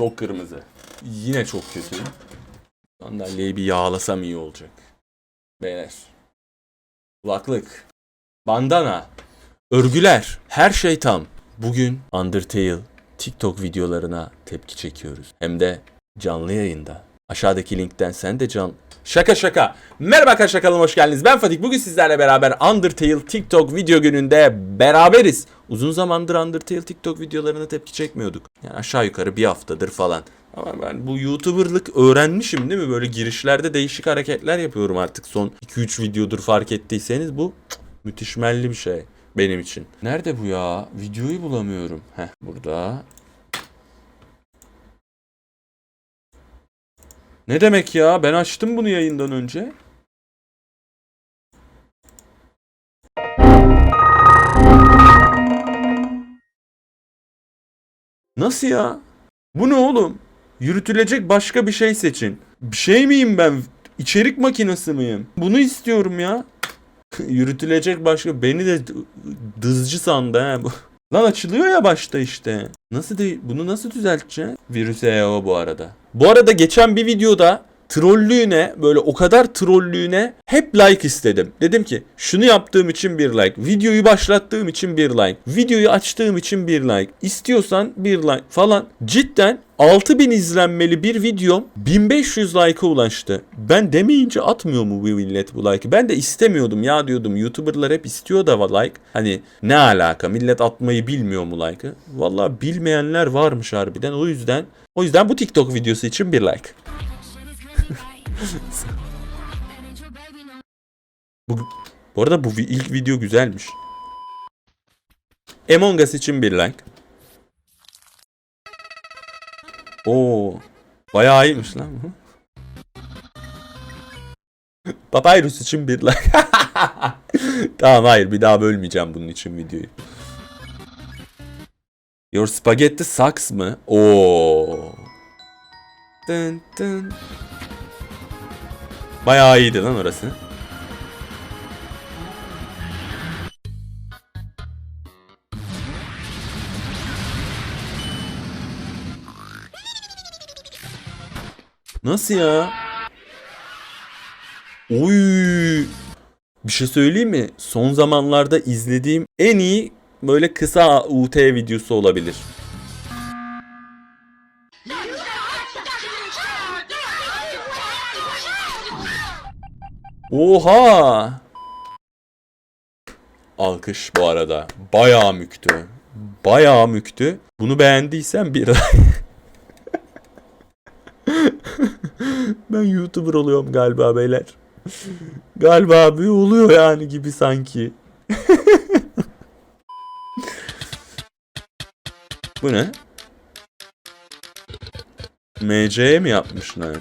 Çok kırmızı. Yine çok kötü. Sandalyeyi bir yağlasam iyi olacak. Beyler. Kulaklık. Bandana. Örgüler. Her şey tam. Bugün Undertale TikTok videolarına tepki çekiyoruz. Hem de canlı yayında. Aşağıdaki linkten sen de can... Şaka şaka. Merhaba arkadaşlar hoş geldiniz. Ben Fatih. Bugün sizlerle beraber Undertale TikTok video gününde beraberiz. Uzun zamandır Undertale TikTok videolarına tepki çekmiyorduk. Yani aşağı yukarı bir haftadır falan. Ama ben bu YouTuber'lık öğrenmişim değil mi? Böyle girişlerde değişik hareketler yapıyorum artık son 2-3 videodur fark ettiyseniz bu müthişmelli bir şey benim için. Nerede bu ya? Videoyu bulamıyorum. Heh burada. Ne demek ya? Ben açtım bunu yayından önce. Nasıl ya? Bu ne oğlum? Yürütülecek başka bir şey seçin. Bir şey miyim ben? İçerik makinesi miyim? Bunu istiyorum ya. Yürütülecek başka beni de dızcı sandı bu. Lan açılıyor ya başta işte. Nasıl de bunu nasıl düzelteceğim? Virüs EO bu arada. Bu arada geçen bir videoda trollüğüne böyle o kadar trollüğüne hep like istedim. Dedim ki şunu yaptığım için bir like. Videoyu başlattığım için bir like. Videoyu açtığım için bir like. İstiyorsan bir like falan. Cidden 6000 izlenmeli bir videom 1500 like'a ulaştı. Ben demeyince atmıyor mu bu millet bu like'ı? Ben de istemiyordum ya diyordum. YouTuber'lar hep istiyor da like. Hani ne alaka? Millet atmayı bilmiyor mu like'ı? Vallahi bilmeyenler varmış harbiden. O yüzden o yüzden bu TikTok videosu için bir like. Bu, bu arada bu ilk video güzelmiş. Among Us için bir like. Oo, bayağı iyiymiş lan bu. Papyrus için bir like. tamam hayır bir daha bölmeyeceğim bunun için videoyu. Your spaghetti sucks mı? Oo. Dın dın. Bayağı iyiydi lan orası. Nasıl ya? Oy! Bir şey söyleyeyim mi? Son zamanlarda izlediğim en iyi böyle kısa UT videosu olabilir. Oha! Alkış bu arada. Bayağı müktü. Bayağı müktü. Bunu beğendiysen bir Ben YouTuber oluyorum galiba beyler. Galiba bir oluyor yani gibi sanki. Bu ne? MC'ye mi yapmışlar?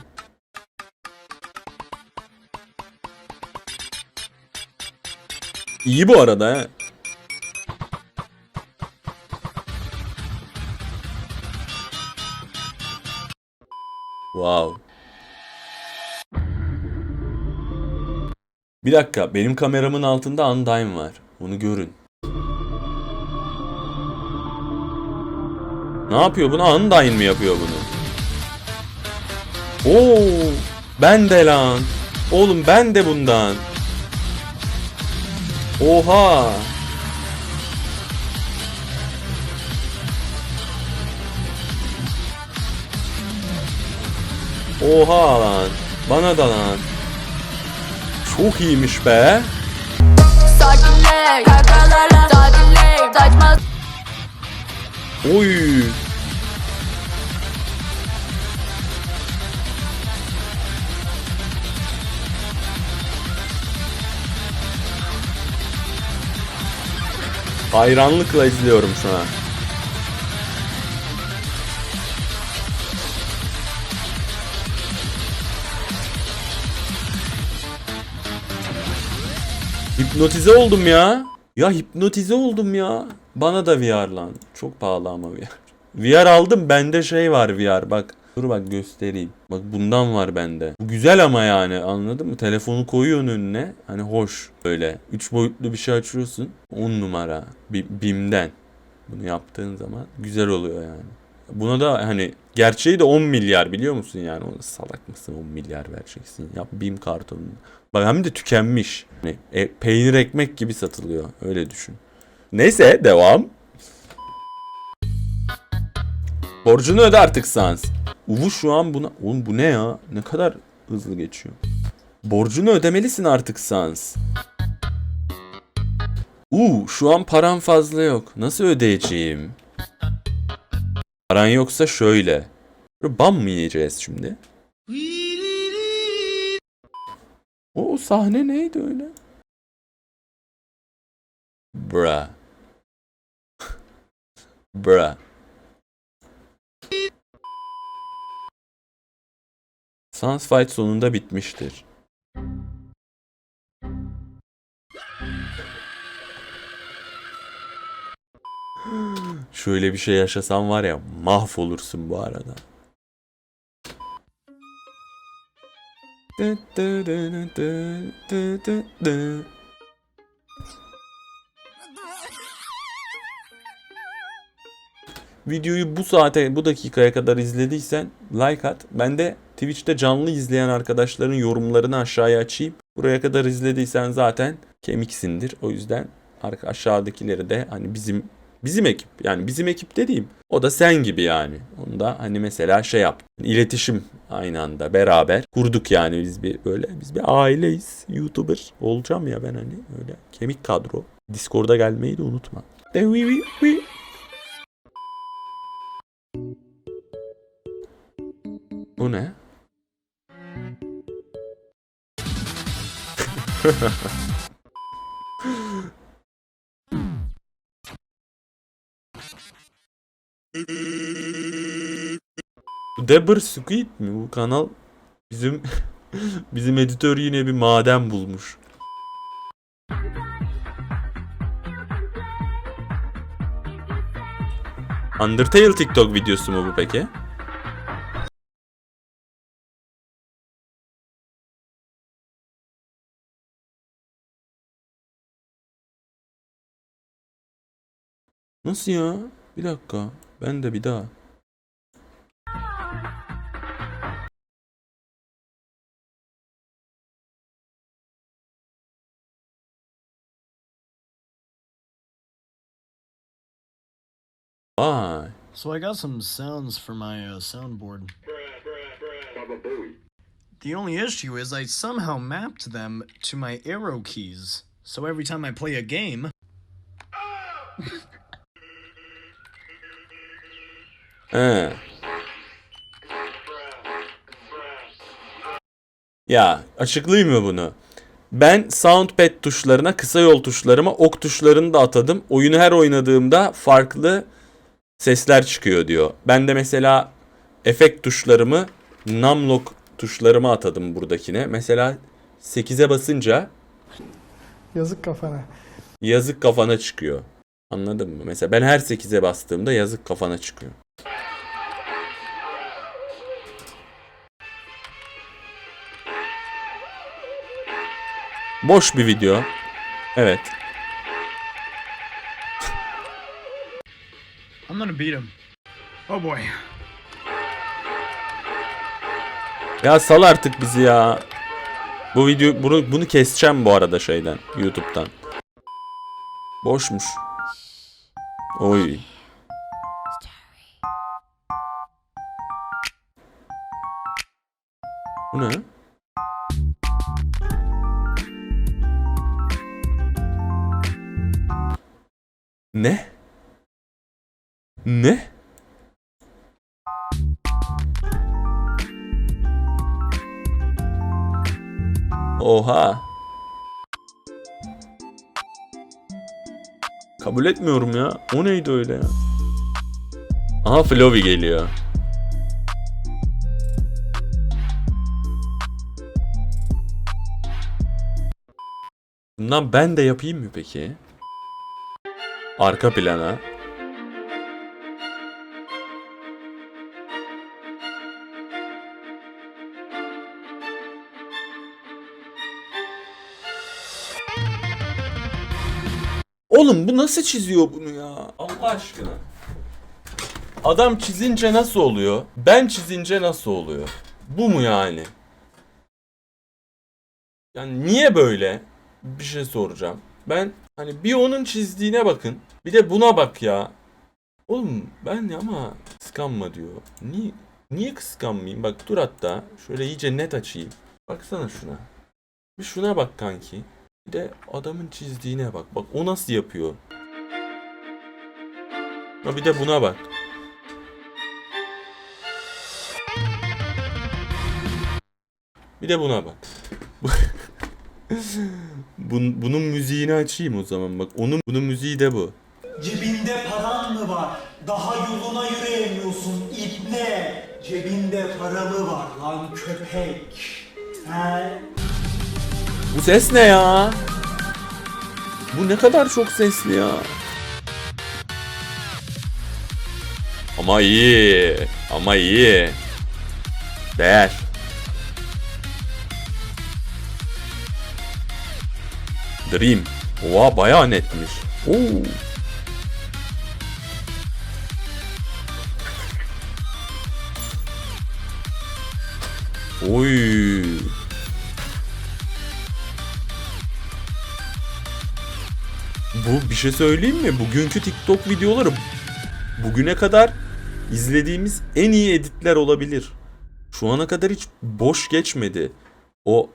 İyi bu arada he. Wow. Bir dakika, benim kameramın altında Undyne var. Bunu görün. Ne yapıyor bunu? Undyne mi yapıyor bunu? Oo, ben de lan. Oğlum ben de bundan. Oha. Oha lan. Bana da lan. Çok iyiymiş be. Sakinler, kakalarla sakinler, saçma Oy. Hayranlıkla izliyorum şu an. Hipnotize oldum ya. Ya hipnotize oldum ya. Bana da VR lan. Çok pahalı ama VR. VR aldım bende şey var VR bak. Dur bak göstereyim. Bak bundan var bende. Bu güzel ama yani anladın mı? Telefonu koyuyorsun önüne. Hani hoş böyle. Üç boyutlu bir şey açıyorsun. 10 numara. Bi- Bim'den. Bunu yaptığın zaman güzel oluyor yani. Buna da hani Gerçeği de 10 milyar biliyor musun yani? O salak mısın 10 milyar vereceksin. Yap BİM kartonunu. Bak hem de tükenmiş. Hani, e, peynir ekmek gibi satılıyor. Öyle düşün. Neyse devam. Borcunu öde artık Sans. Uvu şu an buna... Oğlum bu ne ya? Ne kadar hızlı geçiyor. Borcunu ödemelisin artık Sans. Uuu şu an param fazla yok. Nasıl ödeyeceğim? Paran yoksa şöyle. Bam mı yiyeceğiz şimdi? O sahne neydi öyle? Bra. Bra. Sans Fight sonunda bitmiştir. Şöyle bir şey yaşasan var ya mahvolursun bu arada. Videoyu bu saate, bu dakikaya kadar izlediysen like at. Ben de Twitch'te canlı izleyen arkadaşların yorumlarını aşağıya açayım. Buraya kadar izlediysen zaten kemiksindir. O yüzden aşağıdakileri de hani bizim bizim ekip yani bizim ekip dediğim o da sen gibi yani. Onu da hani mesela şey yap. iletişim aynı anda beraber kurduk yani biz bir böyle biz bir aileyiz. YouTuber olacağım ya ben hani öyle kemik kadro. Discord'a gelmeyi de unutma. De wi wi wi. Bu ne? Bu Debber Squid mi? Bu kanal bizim bizim editör yine bir maden bulmuş. Undertale TikTok videosu mu bu peki? Nasıl ya? Bir dakika. Ben de bir daha. Vay. So I got some sounds for my uh, soundboard. The only issue is I somehow mapped them to my arrow keys. So every time I play a game, He. Ya açıklayayım mı bunu? Ben soundpad tuşlarına, kısa yol tuşlarıma ok tuşlarını da atadım. Oyunu her oynadığımda farklı sesler çıkıyor diyor. Ben de mesela efekt tuşlarımı numlock tuşlarıma atadım buradakine. Mesela 8'e basınca Yazık kafana. yazık kafana çıkıyor. Anladın mı? Mesela ben her 8'e bastığımda yazık kafana çıkıyor. Boş bir video. Evet. I'm gonna beat him. Oh boy. Ya sal artık bizi ya. Bu video bunu bunu keseceğim bu arada şeyden YouTube'dan. Boşmuş. Oy. Bu ne? Ne? Ne? Oha. Kabul etmiyorum ya. O neydi öyle ya? Aha Flovi geliyor. Bundan ben de yapayım mı peki? Arka plana. Oğlum bu nasıl çiziyor bunu ya? Allah aşkına. Adam çizince nasıl oluyor? Ben çizince nasıl oluyor? Bu mu yani? Yani niye böyle? Bir şey soracağım. Ben hani bir onun çizdiğine bakın. Bir de buna bak ya. Oğlum ben ama kıskanma diyor. Niye, niye kıskanmayayım? Bak dur hatta. Şöyle iyice net açayım. Baksana şuna. Bir şuna bak kanki. Bir de adamın çizdiğine bak. Bak o nasıl yapıyor. Ha bir de buna bak. Bir de buna bak. Bun, bunun müziğini açayım o zaman bak. Onun bunun müziği de bu. Cebinde paran mı var? Daha yoluna yürüyemiyorsun ibne. Cebinde para mı var lan köpek? He? Bu ses ne ya? Bu ne kadar çok sesli ya. Ama iyi. Ama iyi. Değer. Dream. Oha bayağı netmiş. Oo. Oy. Bu bir şey söyleyeyim mi? Bugünkü TikTok videoları bugüne kadar izlediğimiz en iyi editler olabilir. Şu ana kadar hiç boş geçmedi. O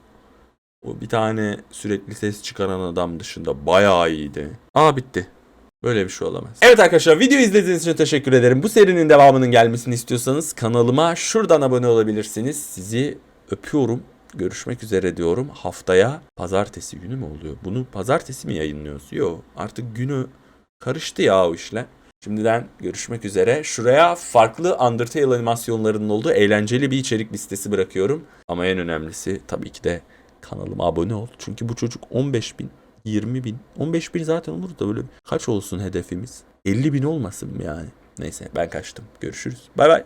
o bir tane sürekli ses çıkaran adam dışında bayağı iyiydi. Aa bitti. Böyle bir şey olamaz. Evet arkadaşlar video izlediğiniz için teşekkür ederim. Bu serinin devamının gelmesini istiyorsanız kanalıma şuradan abone olabilirsiniz. Sizi öpüyorum. Görüşmek üzere diyorum. Haftaya pazartesi günü mü oluyor? Bunu pazartesi mi yayınlıyoruz? Yok artık günü karıştı ya o işle. Şimdiden görüşmek üzere. Şuraya farklı Undertale animasyonlarının olduğu eğlenceli bir içerik listesi bırakıyorum. Ama en önemlisi tabii ki de kanalıma abone ol. Çünkü bu çocuk 15 bin, 20 bin, 15 bin zaten olur da böyle kaç olsun hedefimiz? 50 bin olmasın mı yani? Neyse ben kaçtım. Görüşürüz. Bay bay.